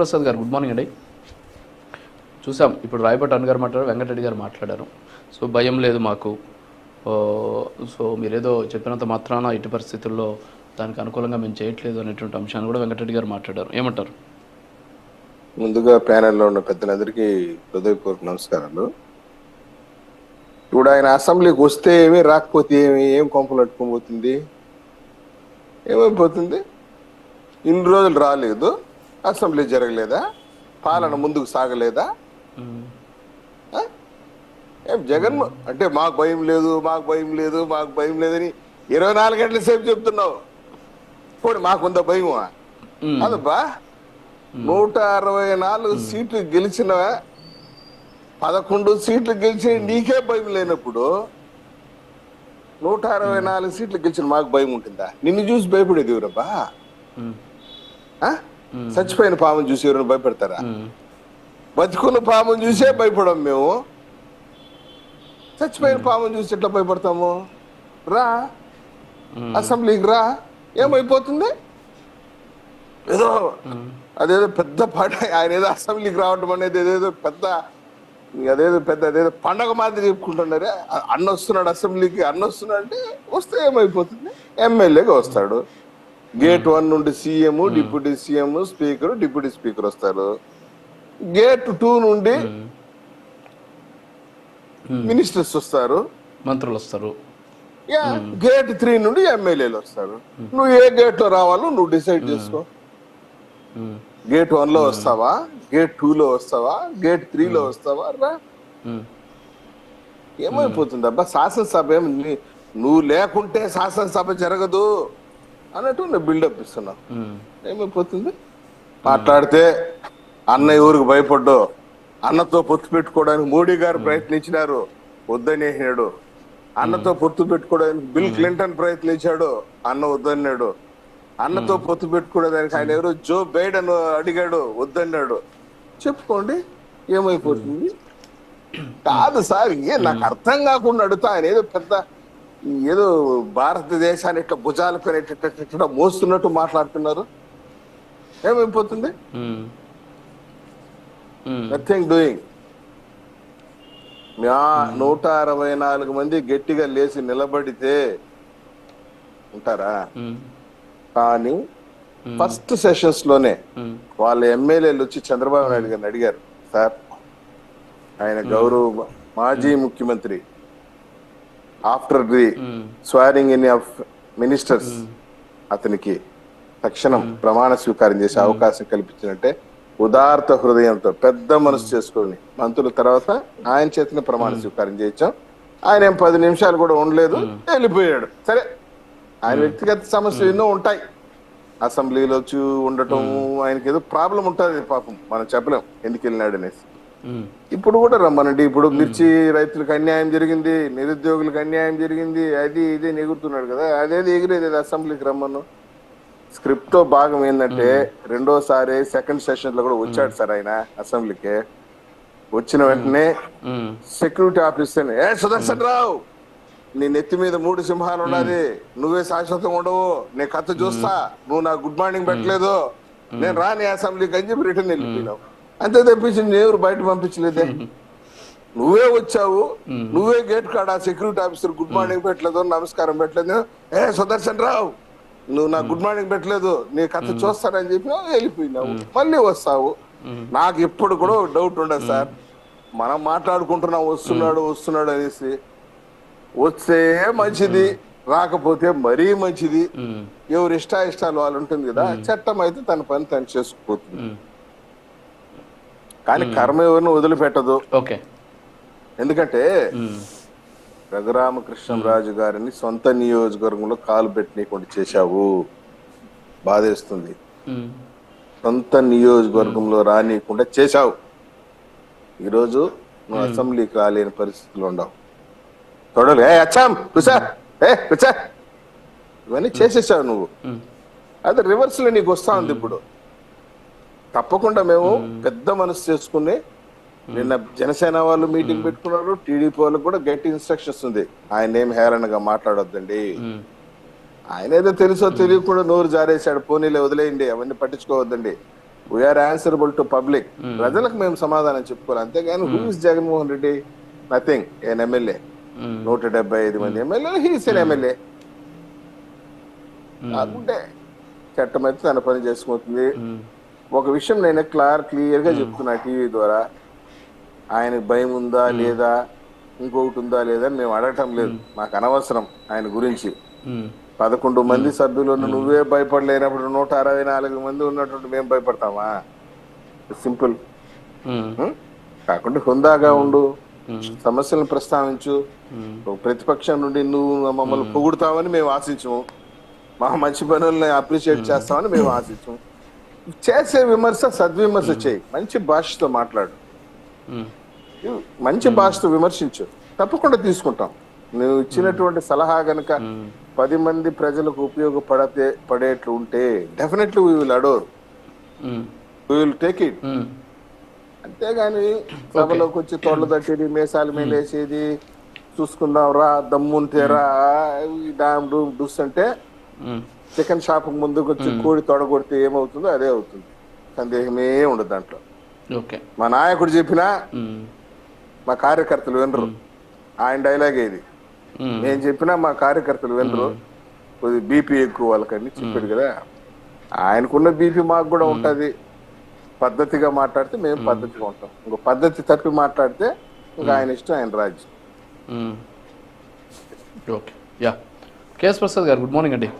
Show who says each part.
Speaker 1: ప్రసాద్ గారు good morning అండి. చూసాం ఇప్పుడు రాయపట్ అన్న గారు మాట్లాడారు వెంకటరెడ్డి గారు మాట్లాడారు. సో భయం లేదు మాకు. సో మీరేదో చెప్పినంత మాత్రాన ఇటు పరిస్థితుల్లో దానికి అనుకూలంగా మేము చేయట్లేదు అనేటువంటి అంశాన్ని కూడా వెంకటరెడ్డి గారు మాట్లాడారు. ఏమంటారు?
Speaker 2: ముందుగా ప్యానెల్లో ఉన్న పెద్దలందరికీ హృదయపూర్వక నమస్కారాలు. ఇప్పుడు ఆయన అసెంబ్లీకి వస్తే ఏమి రాకపోతే ఏమి ఏం కొంపలు అట్టుకోబోతుంది ఏమైపోతుంది? ఇన్ని రోజులు రాలేదు. అసెంబ్లీ జరగలేదా? పాలన ముందుకు సాగలేదా? జగన్ అంటే మాకు భయం లేదు మాకు భయం లేదు మాకు భయం లేదని ఇరవై నాలుగు గంటల సేపు చెప్తున్నావు. పోనీ మాకుందా భయమా?
Speaker 1: మ్మ్.
Speaker 2: అదబ్బా నూట అరవై నాలుగు సీట్లు గెలిచిన పదకొండు సీట్లు గెలిచి నీకే భయం లేనప్పుడు నూట అరవై నాలుగు సీట్లు గెలిచిన మాకు భయం ఉంటుందా? నిన్ను చూసి భయపడేది ఎవరబ్బా? చచ్చిపోయిన పాముని చూసి ఎవరైనా భయపెడతారా? బతుకున్న పాముని చూసే భయపడం మేము. చచ్చిపోయిన పాముని చూసి ఎట్లా భయపడతాము? రా. అసెంబ్లీకి రా. ఏమైపోతుంది? ఏదో అదేదో పెద్ద పాట. ఆయన ఏదో అసెంబ్లీకి రావడం అనేది ఏదేదో పెద్ద అదేదో పెద్ద అదేదో పండగ మాదిరి చెప్పుకుంటున్నారే. అన్న వస్తున్నాడు అసెంబ్లీకి అన్న వస్తున్నాడు అంటే వస్తే ఏమైపోతుంది? ఎమ్మెల్యేగా వస్తాడు. గేట్ వన్ నుండి CM deputy CM speaker deputy speaker వస్తారు. గేట్ టూ నుండి మినిస్టర్స్ వస్తారు.
Speaker 1: మంత్రులు వస్తారు.
Speaker 2: యా, గేట్ త్రీ నుండి ఎమ్మెల్యేలు వస్తారు. నువ్వు ఏ గేట్లో రావాలో నువ్వు డిసైడ్ చేసుకో. గేట్ వన్లో వస్తావా? గేట్ టూ లో వస్తావా? గేట్ త్రీ లో వస్తావా? రా. ఏమైపోతుంది అబ్బా? శాసనసభ ఏం నీ- నువ్వు లేకుంటే శాసనసభ జరగదు. అన్నట్టు నేను బిల్డప్ ఇస్తున్నా. ఏమైపోతుంది? మాట్లాడితే అన్న ఎవరికి భయపడ్డు అన్నతో పొత్తు పెట్టుకోవడానికి మోడీ గారు ప్రయత్నించినారు వద్దనేసినాడు. అన్నతో పొత్తు పెట్టుకోవడానికి బిల్ క్లింటన్ ప్రయత్నించాడు అన్న వద్దన్నాడు. అన్నతో పొత్తు పెట్టుకోవడానికి ఆయన ఎవరు జో బైడెన్ అడిగాడు వద్దన్నాడు. చెప్పుకోండి ఏమైపోతుంది? కాదు సార్ ఏ నాకు అర్థం కాకుండా అడుగుతా ఆయన ఏదో పెద్ద ఏదో భారతదేశాన్ని ఇట్లా భుజాల పైన మోస్తున్నట్టు మాట్లాడుతున్నారు ఏమైపోతుంది
Speaker 1: మ్మ్. మ్మ్.
Speaker 2: నథింగ్ డూయింగ్ మా నూట అరవై నాలుగు మంది గట్టిగా లేచి నిలబడితే ఉంటారా. కానీ ఫస్ట్
Speaker 1: సెషన్స్లోనే.
Speaker 2: వాళ్ళ ఎమ్మెల్యేలు వచ్చి చంద్రబాబు నాయుడు గారిని అడిగారు సార్ ఆయన గౌరవ మాజీ ముఖ్యమంత్రి after the
Speaker 1: hmm.
Speaker 2: Swearing in of ministers అతనికి తక్షణం ప్రమాణ స్వీకారం చేసే అవకాశం కల్పించినట్టే ఉదార్త హృదయంతో పెద్ద మనసు చేసుకొని మంత్రుల తర్వాత ఆయన చేతిని ప్రమాణ స్వీకారం చేయించాం. ఆయన ఏం పది నిమిషాలు కూడా ఉండలేదు వెళ్ళిపోయాడు. సరే. ఆయన వ్యక్తిగత సమస్యలు ఎన్నో ఉంటాయి. అసెంబ్లీలో ఉండటం ఆయనకి ఏదో ప్రాబ్లం ఉంటుంది పాపం మనం చెప్పలేం ఎందుకు వెళ్ళినాడు అనేసి.
Speaker 1: ఇప్పుడు
Speaker 2: కూడా రమ్మనండి. ఇప్పుడు మిర్చి రైతులకు అన్యాయం జరిగింది నిరుద్యోగులకు అన్యాయం జరిగింది అది ఇది ఎగురుతున్నాడు కదా. అదేది ఎగిరేది అసెంబ్లీకి రమ్మను. స్క్రిప్ట్తో భాగం ఏంటంటే రెండోసారి సెకండ్ సెషన్లో కూడా వచ్చాడు సార్ ఆయన అసెంబ్లీకి. వచ్చిన వెంటనే. Security officer A Sudarshan Rao నీ నెత్తి మీద మూడు సింహాలు ఉన్నది. నువ్వే శాశ్వతంగా ఉండవు. నేను కథ చూస్తా. నువ్వు నాకు గుడ్ మార్నింగ్ పెట్టలేదు. నేను రాని అసెంబ్లీకి అని చెప్పి రిటర్న్ వెళ్ళిపోయినావు అంతే తప్పించి నేను ఎవరు బయట పంపించలేదే. నువ్వే వచ్చావు నువ్వే గేట్ కాడ సెక్యూరిటీ ఆఫీసర్ గుడ్ మార్నింగ్ పెట్టలేదు నమస్కారం పెట్టలేదు. ఏ సుదర్శన్ రావు నువ్వు నాకు గుడ్ మార్నింగ్ పెట్టలేదు నీ కథ చూస్తానని చెప్పి వెళ్ళిపోయినావు. మళ్ళీ వస్తావు. నాకు ఇప్పుడు కూడా డౌట్ ఉండదు సార్. మనం మాట్లాడుకుంటున్నాం వస్తున్నాడు వస్తున్నాడు అనేసి. వస్తే మంచిది రాకపోతే మరీ మంచిది. ఎవరి ఇష్ట ఇష్టాలు వాళ్ళు ఉంటుంది కదా చట్టం అయితే తన పని తను చేసుకుపోతుంది. కానీ కర్మ ఎవరిని వదిలిపెట్టదు.
Speaker 1: ఓకే.
Speaker 2: ఎందుకంటే. రఘురామకృష్ణరాజు గారిని సొంత నియోజకవర్గంలో కాలు పెట్టనీయకుండా చేశావు. బాధేస్తుంది. సొంత నియోజకవర్గంలో రానియకుండా చేశావు. ఈరోజు నువ్వు అసెంబ్లీకి రాలేని పరిస్థితిలో ఉండవు. తొడలు. ఏ అచ్చాం కూసా. ఏ కూసా. ఇవన్నీ చేసేసావు నువ్వు. అది రివర్స్లో నీకు వస్తా ఉంది ఇప్పుడు. తప్పకుండా మేము పెద్ద మనసు చేసుకుని నిన్న జనసేన వాళ్ళు మీటింగ్ పెట్టుకున్నారు టీడీపీ వాళ్ళకి కూడా గట్టి ఇన్స్ట్రక్షన్స్ ఉంది. ఆయన ఏం హేళనగా మాట్లాడొద్దండి. ఆయన ఏదో తెలుసో తెలియకుండా నోరు జారేశాడు పోనీలే వదిలేయండి అవన్నీ పట్టించుకోవద్దండి. వీఆర్ ఆన్సరబుల్ టు పబ్లిక్ ప్రజలకు మేము సమాధానం చెప్పుకోవాలి. అంతేగాని who is Jaganmohan Reddy? Nothing an MLA
Speaker 1: hmm.
Speaker 2: నూట డెబ్బై ఐదు మంది ఎమ్మెల్యేలు హీస్ ఎన్ ఎమ్మెల్యే కాకుంటే చట్టం అయితే తన పని చేసుకుంటుంది. ఒక విషయం నేను క్లార్ క్లియర్గా చెప్తున్నా టీవీ ద్వారా. ఆయనకు భయం ఉందా లేదా? ఇంకొకటి ఉందా లేదా అని మేము అడగటం లేదు. మాకు అనవసరం ఆయన గురించి. పదకొండు మంది సభ్యులు ఉన్న నువ్వే భయపడలేనప్పుడు నూట అరవై నాలుగు మంది ఉన్నటువంటి మేము భయపడతామా? సింపుల్. కాకుండా హుందాగా ఉండు. సమస్యలను ప్రస్తావించు. ప్రతిపక్షం నుండి నువ్వు మమ్మల్ని పొగుడుతావని మేము ఆశించము. మా మంచి పనుల్ని అప్రిషియేట్ చేస్తామని మేము ఆశించము. చేసే విమర్శ సద్విమర్శ చేయి. మంచి భాషతో మాట్లాడు. మంచి భాషతో విమర్శించు. తప్పకుండా తీసుకుంటాం. నువ్వు ఇచ్చినటువంటి సలహా గనుక. పది మంది ప్రజలకు ఉపయోగపడతే పడేట్లు ఉంటే definitely we will adore. We will take it. అంతేగాని సభలోకి వచ్చి తోళ్ళ తట్టేది మేసాల మీద వేసేది చూసుకుందాం రా దమ్ముంటే రా డామ్ డూమ్ డూస్ అంటే. చికెన్ షాప్ ముందుకు వచ్చి కోడి తొడగొడితే ఏమవుతుందో అదే అవుతుంది. సందేహమే ఉండదు దాంట్లో. మా నాయకుడు చెప్పినా. మా కార్యకర్తలు వినరు. ఆయన డైలాగ్ ఇది.
Speaker 1: మ్మ్.
Speaker 2: నేను చెప్పినా మా కార్యకర్తలు వినరు. కొద్ది బీపీ ఎక్కువ వాళ్ళకని చెప్పాడు కదా. ఆయనకున్న బీపీ మాకు కూడా ఉంటది. పద్ధతిగా మాట్లాడితే మేము పద్ధతిగా ఉంటాం. ఇంకో పద్ధతి తప్పి మాట్లాడితే ఇంకా ఆయన ఇష్టం ఆయన రాజ్యం.
Speaker 1: ఓకే. యా. కేఎస్ ప్రసాద్ గారు గుడ్ మార్నింగ్ అండి.